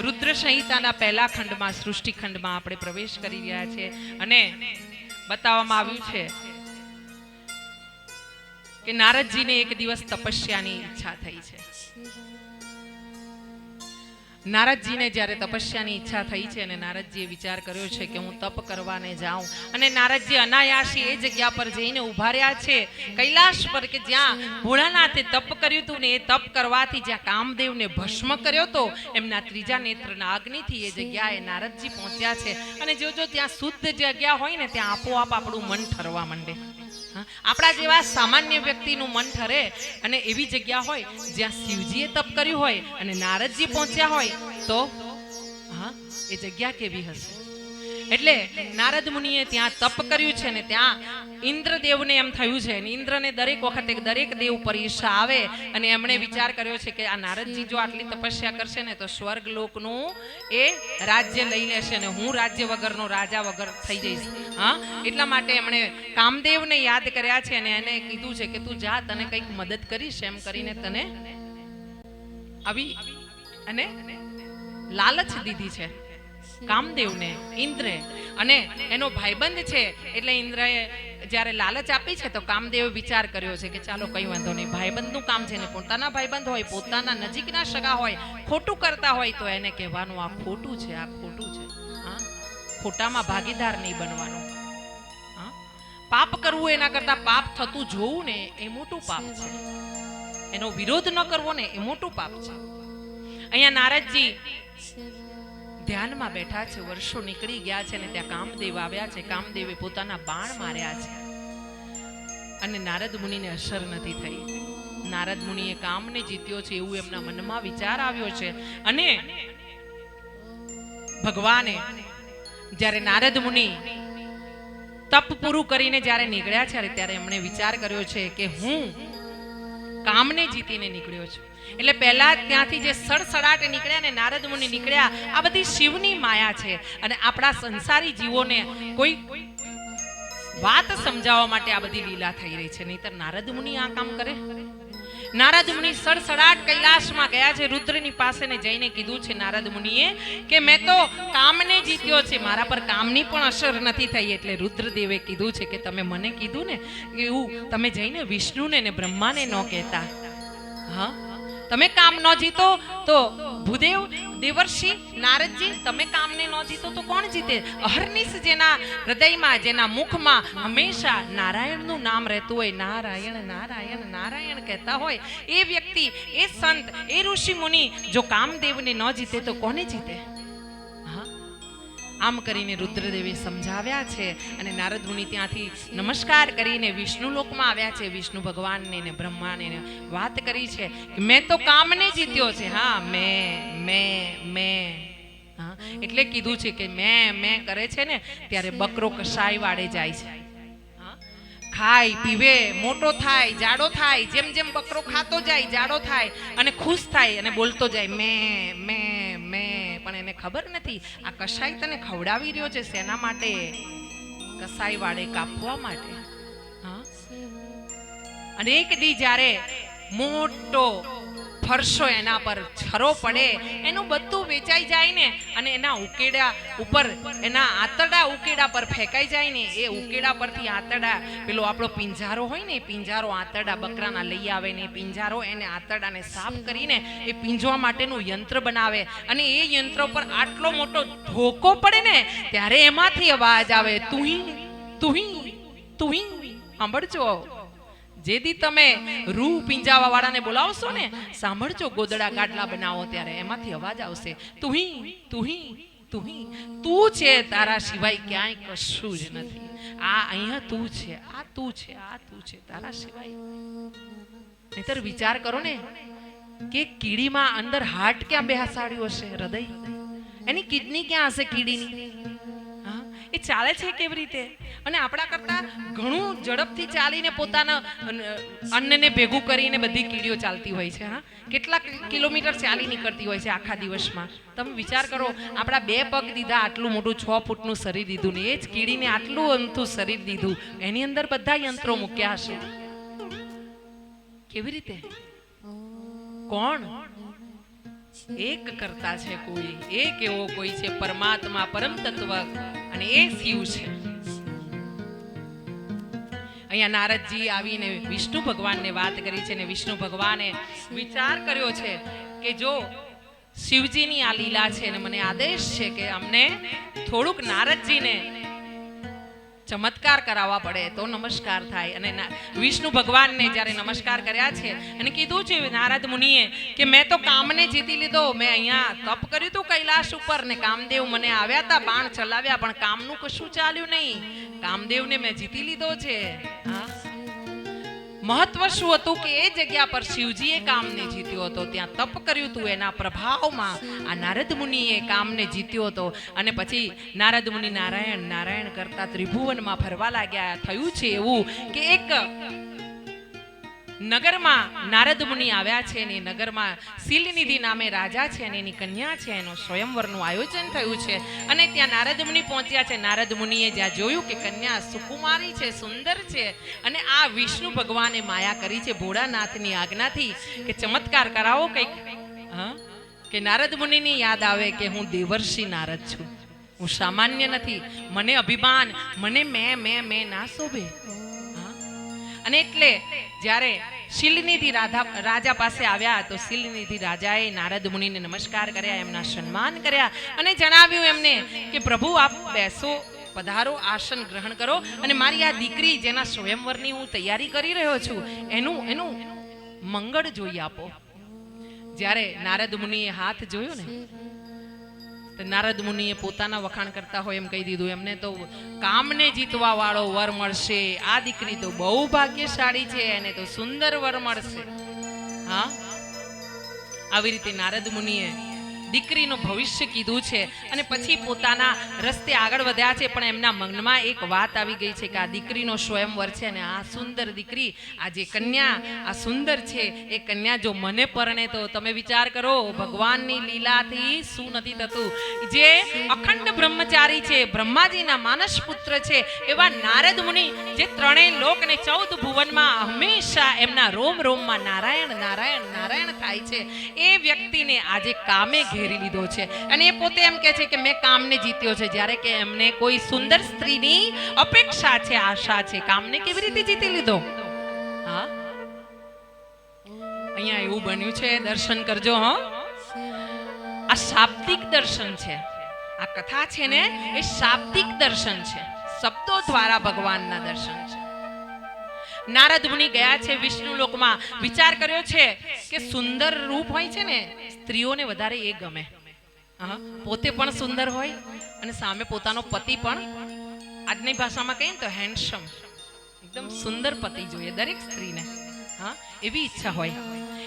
રુદ્ર સંહિતાના પહેલા ખંડમાં સૃષ્ટિ ખંડમાં આપણે પ્રવેશ કરી રહ્યા છે. અને બતાવવામાં આવ્યું છે કે નારદજીને એક દિવસ તપસ્યાની ઈચ્છા થઈ છે. નારદજીને જ્યારે તપસ્યાની ઈચ્છા થઈ છે અને નારદજીએ વિચાર કર્યો છે કે હું તપ કરવાને જાઉં અને નારદજી અનાયાસી એ જગ્યા પર જઈને ઊભા રહ્યા છે, કૈલાશ પર કે જ્યાં ભોળાનાથે તપ કર્યું હતું ને એ તપ કરવાથી જ્યાં કામદેવને ભસ્મ કર્યો હતો, એમના ત્રીજા નેત્રના અગ્નિથી એ જગ્યાએ નારદજી પહોંચ્યા છે. અને જો જો ત્યાં શુદ્ધ જગ્યા હોય ને ત્યાં આપોઆપ આપણું મન ઠરવા માંડે. આપણા જેવા સામાન્ય વ્યક્તિનું મન ઠરે અને એવી જગ્યા હોય જ્યાં શિવજીએ તપ કર્યું હોય અને નારદજી પહોંચ્યા હોય તો, હા, એ જગ્યા કેવી હશે? એટલે નારદ મુનિએ ત્યાં તપ કર્યું છે ને ત્યાં ઇન્દ્રદેવને એમ થયું છે ઇન્દ્રને દરેક વખતે દરેક દેવ પર ઈર્ષા આવે અને એમણે વિચાર કર્યો છે કે આ નારદજી જો આટલી તપસ્યા કરશે ને તો સ્વર્ગ લોકનું એ રાજ્ય લઈ લેશે ને હું રાજ્ય વગરનો રાજા વગર થઈ જઈશ. હા? એટલા માટે એમણે કામદેવને યાદ કર્યા છે અને એને કીધું છે કે તું જા, તને કંઈક મદદ કરીશ એમ કરીને તને આવી અને લાલચ દીધી છે. કામદેવને ઇન્દ્રે અને એનો ભાઈબંધ છે, એટલે ઇન્દ્રએ જ્યારે લાલચ આપી છે, તો કામદેવે વિચાર કર્યો છે કે ચાલો કંઈ વાંધો નહીં. ભાઈબંધનું કામ છે ને, પોતાના ભાઈબંધ હોય, પોતાના નજીકના સગા હોય, ખોટું કરતા હોય, તો એને કહેવાનું આ ખોટું છે, આ ખોટું છે. હા? ખોટામાં ભાગીદાર નહીં બનવાનું. હા? પાપ કરવું એના કરતાં પાપ થતું જોવું ને, એ મોટું પાપ છે. એનો વિરોધ ન કરવો ને, એ મોટું પાપ છે. અહીંયા નારદજી ધ્યાનમાં બેઠા છે, વર્ષો નીકળી ગયા છે અને ત્યાં કામદેવ આવ્યા છે. કામદેવે પોતાના બાણ માર્યા છે. અને નારદ મુનિને અસર નથી થઈ. નારદ મુનિએ કામને જીત્યો છે એવું એમના મનમાં વિચાર આવ્યો છે. અને ભગવાને જ્યારે નારદ મુનિ તપ પૂરું કરીને જ્યારે નીકળ્યા છે, ત્યારે એમણે વિચાર કર્યો છે કે હું કામને જીતીને નીકળ્યો છું. એટલે પહેલા ત્યાંથી જે સડસડાટ નીકળ્યા ને નારદ મુનિ નીકળ્યા, આ બધી શિવની માયા છે. અને આપણા સંસારી જીવોને કોઈ વાત સમજાવવા માટે આ બધી લીલા થઈ રહી છે. નહીતર નારદ મુનિ આ કામ કરે? નારદ મુનિ સડસડાટ કૈલાસમાં ગયા છે, રુદ્રની પાસે ને જઈને કીધું છે નારદ મુનિએ કે મેં તો કામને જીત્યો છે, મારા પર કામની પણ અસર નથી થઈ. એટલે રુદ્રદેવે કીધું છે કે તમે મને કીધું ને કે એવું, તમે જઈને વિષ્ણુને ને બ્રહ્માને ન કહેતા. હા? તમે કામ ન જીતો તો ભૂદેવ, દેવર્ષિ, નારદજી, તમે કામને ન જીતો તો કોણ જીતે? અહર્નિશ જેના હૃદયમાં, જેના મુખમાં હંમેશા નારાયણનું નામ રહેતું હોય. નારાયણ નારાયણ નારાયણ કહેતા હોય. એ વ્યક્તિ, એ સંત, એ ઋષિ મુનિ જો કામદેવને ન જીતે તો કોને જીતે? આમ કરીને રુદ્રદેવે સમજાવ્યા છે અને નારદ મુનિ ત્યાંથી નમસ્કાર કરીને વિષ્ણુ લોકમાં આવ્યા છે. વિષ્ણુ ભગવાનને ને બ્રહ્માને વાત કરી છે કે મેં તો કામને જીત્યો છે. હા, મેં મેં મેં. હા, એટલે કીધું છે કે મેં મેં કરે છે ને, ત્યારે બકરો કસાય વાળે જાય છે? ખાય, પીવે, મોટો થાય, જાડો થાય, જેમ જેમ બકરો ખાતો જાય, જાડો થાય અને ખુશ થાય અને બોલતો જાય, મેં મેં પણ એને ખબર નથી. આ કસાઈ તને ખવડાવી રહ્યો છે શેના માટે? કસાઈ વાળે કાપવા માટે. હા? અને એક દી જ્યારે મોટો ફરસો એના પર છરો પડે, એનું બધું વેચાઈ જાય ને અને એના ઉકેડા ઉપર, એના આંતરડા ઉકેડા પર ફેંકાઈ જાય ને એ ઉકેડા પરથી આંતરડા, પેલો આપણો પિંજારો હોય ને પિંજારો આંતરડા બકરાના લઈ આવે ને પિંજારો એને આંતરડાને સાફ કરીને એ પીંજવા માટેનું યંત્ર બનાવે અને એ યંત્ર પર આટલો મોટો ધોકો પડે ને, ત્યારે એમાંથી અવાજ આવે તુહી તુહિંગ તુહિંગ સાંભળજો. જેથી તમે રૂ પિંજાવા વાળાને બોલાવશો ને, સાંભળજો, ગોદડા ગાડલા બનાવો ત્યારે, એમાંથી અવાજ આવશે. તુહી તુહી તુહી, તું છે તારા સિવાય ક્યાંય કશું જ નથી. આ અહીંયા તું છે, આ તું છે, આ તું છે, તારા સિવાય. નહીતર વિચાર કરો ને, કે કીડીમાં અંદર હાર્ટ ક્યાં બેસાડ્યું હશે? હૃદય? એની કિડની ક્યાં હશે, કીડીની? ચાલે છે કેવી રીતે? અને આપણા કરતા ઘણું ઝડપથી ચાલીને પોતાના અન્નને ભેગું કરીને બધી કીડીઓ ચાલતી હોય છે, હા? કેટલા કિલોમીટર ચાલી નીકળતી હોય છે આખા દિવસમાં. તમે વિચાર કરો, આપણા બે પગ દીધા આટલું મોટું છ ફૂટનું શરીર દીધું ને, એ જ કીડીને આટલું અંતું શરીર દીધું, એની અંદર બધા યંત્રો મૂક્યા હશે. કેવી રીતે? કોણ? એક કરતા છે કોઈ, એક એવો કોઈ છે પરમાત્મા પરમ તત્વ અને એ શિવ છે. અહીંયા નારદજી આવીને વિષ્ણુ ભગવાનને વાત કરી છે ને વિષ્ણુ ભગવાને વિચાર કર્યો છે કે જો શિવજીની આ લીલા છે ને મને આદેશ છે કે અમને થોડુંક નારદજીને ચમત્કાર કરાવવા પડે તો નમસ્કાર થાય. અને વિષ્ણુ ભગવાનને જ્યારે નમસ્કાર કર્યા છે અને કીધું છે નારદ મુનિએ કે મેં તો કામને જીતી લીધો, મેં અહીંયા તપ કર્યું હતું કૈલાશ ઉપર ને કામદેવ મને આવ્યા હતા બાણ ચલાવ્યા, પણ કામનું કશું ચાલ્યું નહીં. કામદેવને મેં જીતી લીધો છે. મહત્વ શું હતું કે એ જગ્યા પર શિવજીએ કામને જીત્યો હતો. ત્યાં તપ કર્યું હતું એના પ્રભાવમાં. આ નારદ મુનિએ કામને જીત્યો હતો. અને પછી નારદ મુનિ નારાયણ નારાયણ કરતા ત્રિભુવનમાં ફરવા લાગ્યા. થયું છે એવું કે એક નગરમાં નારદ મુનિ આવ્યા છે ને નગરમાં શીલનિધિ નામે રાજા છે અને એની કન્યા છે, એનો સ્વયંવરનું આયોજન થયું છે. અને ત્યાં નારદ મુનિ પહોંચ્યા છે. નારદ મુનિએ જ્યાં જોયું કે કન્યા સુકુમારી છે, સુંદર છે, અને આ વિષ્ણુ ભગવાને માયા કરી છે, ભોળાનાથની આજ્ઞાથી કે ચમત્કાર કરાવો કંઈક. હા? કે નારદ મુનિની યાદ આવે કે હું દેવર્ષિ નારદ છું. હું સામાન્ય નથી. મને અભિમાન, મને મેં મેં મેં ના શોભે. અને એટલે જ્યારે શિલનિધિ રાધા રાજા પાસે આવ્યા તો શિલનિધિ રાજાએ નારદ મુનિને નમસ્કાર કર્યા, એમના સન્માન કર્યા અને જણાવ્યું એમને કે પ્રભુ આપ બેસો, પધારો, આસન ગ્રહણ કરો અને મારી આ દીકરી જેના સ્વયંવરની હું તૈયારી કરી રહ્યો છું, એનું એનું મંગળ જોઈ આપો. જ્યારે નારદ મુનિએ હાથ જોયો ને નારદ મુનિએ પોતાના વખાણ કરતા હોય એમ કહી દીધું. એમને તો કામને જીતવા વાળો વર મળશે. આ દીકરી તો બહુ ભાગ્યશાળી છે, એને તો સુંદર વર મળશે. હા? આવી રીતે નારદ મુનિએ દીકરીનું ભવિષ્ય કીધું છે અને પછી પોતાના રસ્તે આગળ વધ્યા છે, પણ એમના મનમાં એક વાત આવી ગઈ છે કે આ દીકરીનો સ્વયંવર છે અને આ સુંદર દીકરી, આ જે કન્યા, આ સુંદર છે, એ કન્યા જો મને પરણે તો તમે વિચાર કરો, ભગવાનની લીલાથી શું નથી થતું. જે અખંડ બ્રહ્મચારી છે, બ્રહ્માજીના માનસ પુત્ર છે, એવા નારદ મુનિ જે ત્રણેય લોક અને ચૌદ ભુવનમાં હંમેશા એમના રોમ રોમમાં નારાયણ નારાયણ નારાયણ થાય છે, એ વ્યક્તિને આજે કામે ઘેરી લીધો છે. અને એ પોતે એમ કહે છે કે મેં કામને જીત્યો છે. જ્યારે કે એમને કોઈ સુંદર સ્ત્રીની અપેક્ષા છે, આશા છે. કામને કેવી રીતે જીતી લીધો? હા? અહીંયા એવું બન્યું છે. દર્શન કરજો, હો. આ શાબ્દિક દર્શન છે. આ કથા છે ને, એ શાબ્દિક દર્શન છે. શબ્દો દ્વારા ભગવાનના દર્શન છે. નારદ મુનિ ગયા છે વિષ્ણુ લોકમાં. વિચાર કર્યો છે કે સુંદર રૂપ હોય છે ને સ્ત્રીઓને વધારે એ ગમે. હા, પોતે પણ સુંદર હોય અને સામે પોતાનો પતિ પણ. આજની ભાષામાં કહીએ ને તો હેન્ડસમ એકદમ સુંદર પતિ જોઈએ દરેક સ્ત્રીને. હા એવી ઈચ્છા હોય.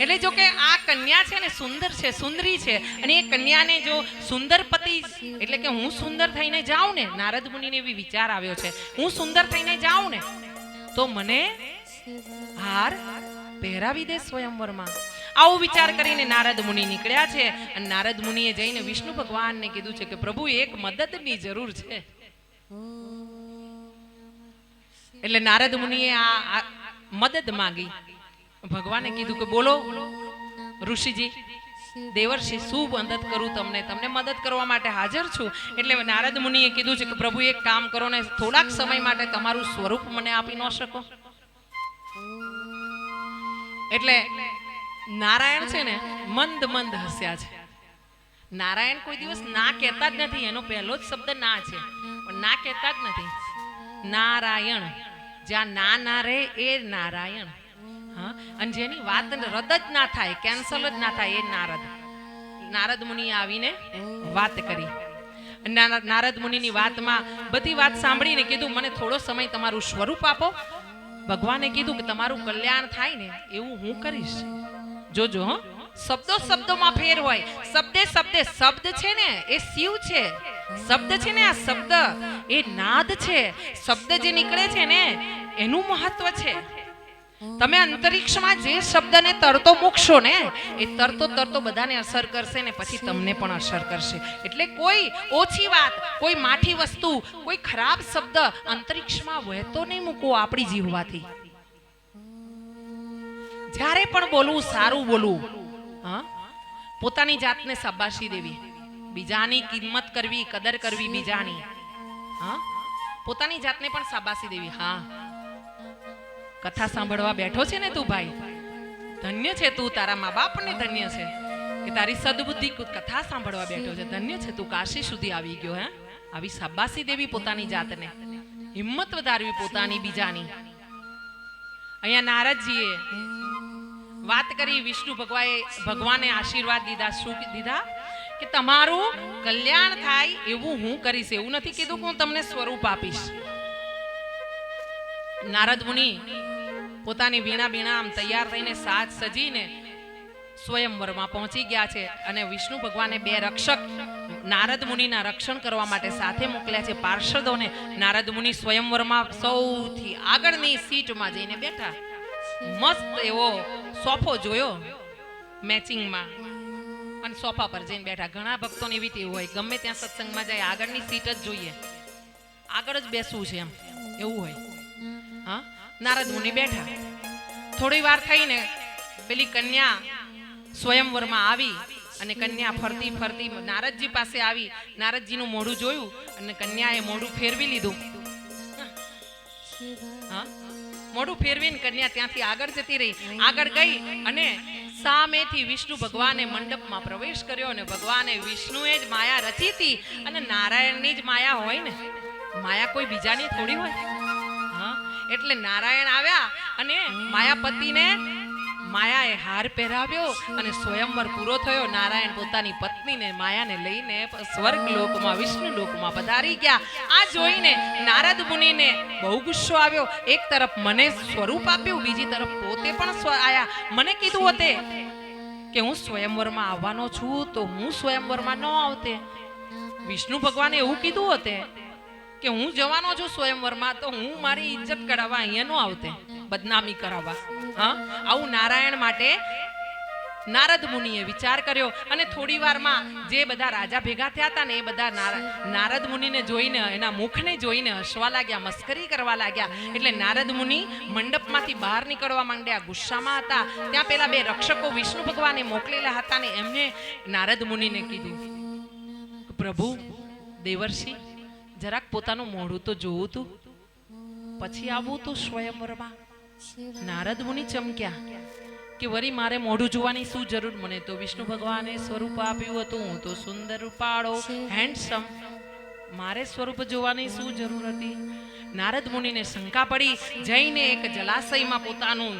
એટલે જો કે આ કન્યા છે ને સુંદર છે સુંદરી છે. અને એ કન્યાને જો સુંદર પતિ એટલે કે હું સુંદર થઈને જાઉં ને નારદ મુનિને એવી વિચાર આવ્યો છે. હું સુંદર થઈને જાઉં ને તો મને હાર પહેરાવી દે સ્વયંવરમાં. આવો વિચાર કરીને નારદ મુનિ નીકળ્યા છે અને નારદ મુનિએ જઈને વિષ્ણુ ભગવાનને કીધું છે કે પ્રભુ, એક મદદની જરૂર છે. એટલે નારદ મુનિએ આ મદદ માંગી. ભગવાને કીધું કે બોલો, ઋષિજી દેવર્ષિ શું મદદ કરું તમને. તમને મદદ કરવા માટે હાજર છું. એટલે નારદ મુનિએ કીધું છે કે, પ્રભુ, એક કામ કરો ને થોડાક સમય માટે તમારું સ્વરૂપ મને આપી ન શકો. એટલે નારાયણ છે ને, મંદ મંદ હસ્યા છે. નારાયણ કોઈ દિવસ ના કહેતા જ નથી. એનો પહેલો જ શબ્દ ના છે. પણ ના કહેતા જ નથી. નારાયણ. જ્યાં ના ના રહે એ નારાયણ. હા? અને જેની વાત રદ જ ના થાય કેન્સલ જ ના થાય, એ નારદ. નારદ મુનિ આવીને વાત કરી. નારદ મુનિની વાતમાં બધી વાત સાંભળીને કીધું, મને થોડો સમય તમારું સ્વરૂપ આપો. ભગવાને કીધું કે તમારું કલ્યાણ થાય ને એવું હું કરીશ. જોજો, હો. શબ્દો શબ્દોમાં ફેર હોય. શબ્દે શબ્દે શબ્દ છે ને, એ શિવ છે. શબ્દ છે ને આ શબ્દ. એ નાદ છે. શબ્દ જે નીકળે છે ને, એનું મહત્વ છે. તમે અંતરિક્ષમાં જે શબ્દને તરતો મૂકશો ને, એ તરતો તરતો બધાને અસર કરશે ને પછી તમને પણ અસર કરશે. એટલે કોઈ ઓછી વાત, કોઈ માઠી વસ્તુ, કોઈ ખરાબ શબ્દ અંતરિક્ષમાં વહેતો નહીં મૂકવો આપણી જીવવાથી જ્યારે પણ બોલવું, સારું બોલવું, હા? પોતાની જાતને શાબાશી દેવી. બીજાની કિંમત કરવી, કદર કરવી બીજાની, હા? પોતાની જાતને પણ શાબાશી દેવી, હા. કથા સાંભળવા બેઠો છે ને તું ભાઈ? ધન્ય છે તું, તારા મા બાપને ધન્ય છે કે તારી સદબુદ્ધિ કથા સાંભળવા બેઠો છે. ધન્ય છે તું, કાશી સુધી આવી ગયો, હે? આવી શાબાશી દેવી પોતાની જાતને. હિંમત વધારવી પોતાની બીજાની. અહીંયા નારદજીએ વાત કરી, વિષ્ણુ ભગવાએ, ભગવાને આશીર્વાદ દીધા. શું દીધા? કે તમારું કલ્યાણ થાય એવું હું કરીશ. એવું નથી કીધું કે હું તમને સ્વરૂપ આપીશ. નારદ મુનિ પોતાની વીણા બીણા આમ તૈયાર થઈને સાજ સજીને સ્વયંવરમાં પહોંચી ગયા છે અને વિષ્ણુ ભગવાને બે રક્ષક નારદ મુનિના રક્ષણ કરવા માટે સાથે મોકલ્યા છે. પાર્ષદોને નારદ મુનિ સ્વયંવરમાં સૌથી આગળની સીટમાં જઈને બેઠા. મસ્ત એવો સોફો જોયો મેચિંગમાં. અને સોફા પર જઈને બેઠા. ઘણા ભક્તોને એવી ટેવ હોય, ગમે ત્યાં સત્સંગમાં જાય, આગળની સીટ જ જોઈએ. આગળ જ બેસવું છે એમ. એવું હોય. હા? નારદ મુનિ બેઠા. થોડી વાર થઈને પેલી કન્યા સ્વયંવરમાં આવી અને કન્યા ફરતી ફરતી નારદજી પાસે આવી. નારદજીનું મોઢું જોયું અને કન્યાએ મોઢું ફેરવી લીધું. મોઢું ફેરવીને કન્યા ત્યાંથી આગળ જતી રહી. આગળ ગઈ અને સામેથી વિષ્ણુ ભગવાને મંડપમાં પ્રવેશ કર્યો અને ભગવાને વિષ્ણુએ જ માયા રચી હતી. અને નારાયણની જ માયા હોય ને. માયા કોઈ બીજાની થોડી હોય. એટલે નારાયણ આવ્યા અને માયાપતિને માયાએ હાર પહેરાવ્યો અને સ્વયંવર પૂરો થયો. નારાયણ પોતાની પત્નીને માયાને લઈને સ્વર્ગ લોકમાં વિષ્ણુ લોકમાં પધારી ગયા. આ જોઈને નારદ મુનિને બહુ ગુસ્સો આવ્યો. એક તરફ મને સ્વરૂપ આપ્યું, બીજી તરફ પોતે પણ આયા. મને કીધું હોતે કે હું સ્વયંવરમાં આવવાનો છું, તો હું સ્વયંવરમાં ન આવતે. વિષ્ણુ ભગવાને એવું કીધું હોતે કે હું જવાનો છું સ્વયંવરમાં તો હું મારી ઇજ્જત કરાવવા અહીંયા નો આવતે. બદનામી કરાવવા. હા? આવું નારાયણ માટે નારદ મુનિએ વિચાર કર્યો અને થોડી વારમાં જે બધા રાજા ભેગા થયા હતા ને એ બધા નાર- નારદ મુનિને જોઈને, એના મુખને જોઈને હસવા લાગ્યા, મસ્કરી કરવા લાગ્યા. એટલે નારદ મુનિ મંડપમાંથી બહાર નીકળવા માંડ્યા, ગુસ્સામાં હતા. ત્યાં પેલા બે રક્ષકો વિષ્ણુ ભગવાને મોકલેલા હતા ને એમને નારદ મુનિને કીધું, પ્રભુ, દેવર્ષિ જરાક પોતાનું મોઢું તો જોવું તું. પછી આવું તું સ્વયંવરમાં. નારદ મુનિ ચમક્યા કે વરી મારે મોઢું જોવાની શું જરૂર? મને તો વિષ્ણુ ભગવાને સ્વરૂપ આપ્યું હતું, હું તો સુંદર રૂપાળો હેન્ડસમ મારે સ્વરૂપ જોવાની શું જરૂર હતી? નારદ મુનિને શંકા પડી. જઈને એક જલાશયમાં પોતાનું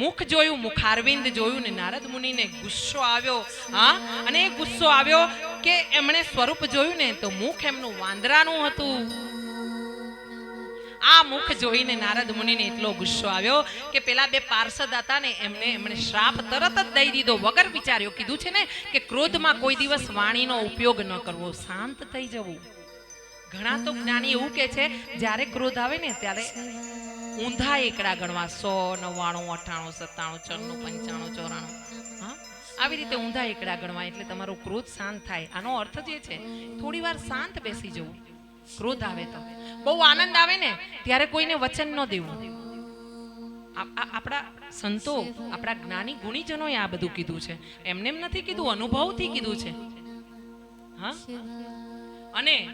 મુખ જોયું મુખારવિંદ જોયું ને નારદ મુનિને ગુસ્સો આવ્યો, હા? અને એ ગુસ્સો આવ્યો કે એમણે સ્વરૂપ જોયું ને તો મુખ એમનું વાંદરાનું હતું. આ મુખ જોઈને નારદ મુનિને એટલો ગુસ્સો આવ્યો કે પેલા બે પાર્ષદ હતા ને એમને એમણે શ્રાપ તરત જ દઈ દીધો. વગર વિચાર્યો, કીધું છે ને કે ક્રોધમાં કોઈ દિવસ વાણીનો ઉપયોગ ન કરવો, શાંત થઈ જવું. ઘણા તો જ્ઞાની એવું કે છે, જ્યારે ક્રોધ આવે ને ત્યારે ઊંધા એકડા ગણવા સો, નવ્વાણું, અઠ્ઠાણું, સત્તાણું, છન્નું, પંચાણું, ચોરાણું. હા? આવી રીતે ઊંધા એકડા ગણવા એટલે તમારો ક્રોધ શાંત થાય. આનો અર્થ જે છે, થોડી વાર શાંત બેસી જવું. ક્રોધ આવે તો. બહુ આનંદ આવે ને, ત્યારે કોઈને વચન ન દેવું. આપણા સંતો, આપણા જ્ઞાની ગુણીજનોએ આ બધું કીધું છે. એમને એમ નથી કીધું, અનુભવથી કીધું છે. હા? અને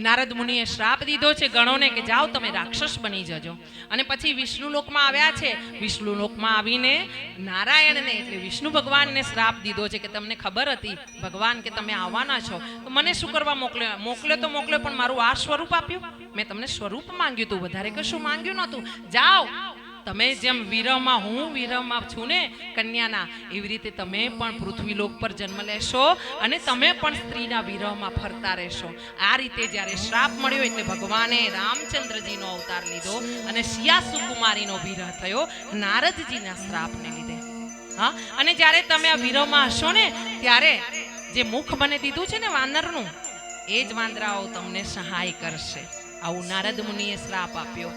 નારદ મુનિએ શ્રાપ દીધો છે ગણોને કે જાઓ તમે રાક્ષસ બની જજો. અને પછી વિષ્ણુ લોકમાં આવ્યા છે. વિષ્ણુ લોકમાં આવીને નારાયણને એટલે વિષ્ણુ ભગવાનને શ્રાપ દીધો છે કે તમને ખબર હતી, ભગવાન કે તમે આવવાના છો. તો મને શું કરવા મોકલ્યો મોકલ્યો તો મોકલ્યો પણ મારું આ સ્વરૂપ આપ્યું. મેં તમને સ્વરૂપ માંગ્યું હતું, વધારે કશું માંગ્યું નહોતું. જાઓ. તમે જેમ વિરહમાં હું વિરહમાં છું ને, કન્યાના, એવી રીતે તમે પણ પૃથ્વીલોક પર જન્મ લેશો અને તમે પણ સ્ત્રીના વિરહમાં ફરતા રહેશો. આ રીતે જ્યારે શ્રાપ મળ્યો એટલે ભગવાને રામચંદ્રજીનો અવતાર લીધો અને શિયા સુકુમારીનો વિરહ થયો, નારદજીના શ્રાપને લીધે. હા? અને જ્યારે તમે આ વિરહમાં હશો ને, ત્યારે જે મુખ મને દીધું છે ને વાનરનું, એ જ વાંદરાઓ તમને સહાય કરશે. આવું નારદ મુનિએ શ્રાપ આપ્યો.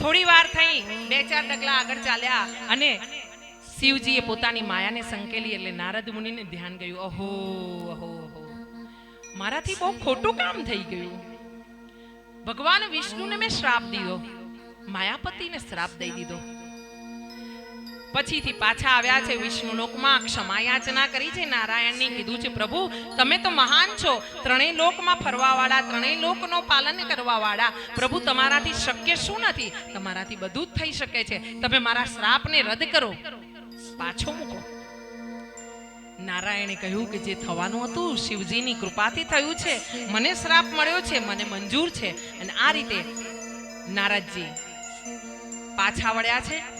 થોડી વાર થઈ, બે ચાર ડગલા આગળ ચાલ્યા અને શિવજીએ પોતાની માયાને સંકેલી એટલે નારદ મુનિને ધ્યાન ગયું, અહો અહો અહો, મારાથી બહુ ખોટું કામ થઈ ગયું. ભગવાન વિષ્ણુને મેં શ્રાપ દીધો, માયાપતિને શ્રાપ દઈ દીધો. પછીથી પાછા આવ્યા છે વિષ્ણુ લોકમાં ક્ષમા યાચના કરી છે. નારાયણની કીધું છે, પ્રભુ, તમે તો મહાન છો. ત્રણેય લોકમાં ફરવાવાળા, ત્રણેય લોકનો પાલન કરવાવાળા. પ્રભુ, તમારાથી શક્ય શું નથી? તમારાથી બધું જ થઈ શકે છે. તમે મારા શ્રાપને રદ કરો. પાછો મૂકો. નારાયણે કહ્યું કે જે થવાનું હતું શિવજીની કૃપાથી થયું છે. મને શ્રાપ મળ્યો છે, મને મંજૂર છે. અને આ રીતે નારદજી પાછા વળ્યા છે.